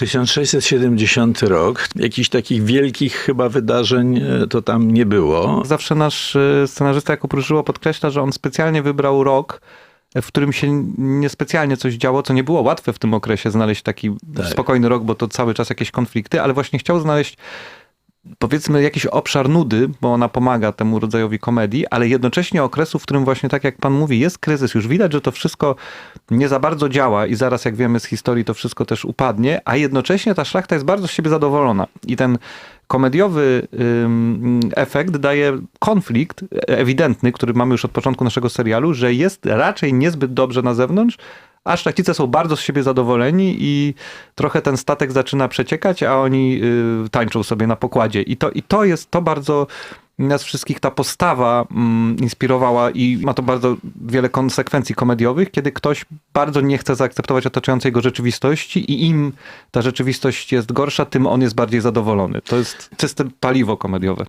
1670 rok. Jakichś takich wielkich chyba wydarzeń e, to tam nie było. Zawsze nasz y, scenarzysta Jakub Różyło podkreśla, że on specjalnie wybrał rok, w którym się niespecjalnie coś działo, co nie było łatwe w tym okresie znaleźć taki Tak. spokojny rok, bo to cały czas jakieś konflikty, ale właśnie chciał znaleźć powiedzmy jakiś obszar nudy, bo ona pomaga temu rodzajowi komedii, ale jednocześnie okresu, w którym właśnie tak jak pan mówi, jest kryzys. Już widać, że to wszystko nie za bardzo działa i zaraz jak wiemy z historii to wszystko też upadnie, a jednocześnie ta szlachta jest bardzo z siebie zadowolona. I ten komediowy efekt daje konflikt ewidentny, który mamy już od początku naszego serialu, że jest raczej niezbyt dobrze na zewnątrz, a szlachcice są bardzo z siebie zadowoleni i trochę ten statek zaczyna przeciekać, a oni y, tańczą sobie na pokładzie. I to, I to jest to bardzo nas wszystkich ta postawa mm, inspirowała i ma to bardzo wiele konsekwencji komediowych, kiedy ktoś bardzo nie chce zaakceptować otaczającej go rzeczywistości i im ta rzeczywistość jest gorsza, tym on jest bardziej zadowolony. To jest czyste paliwo komediowe.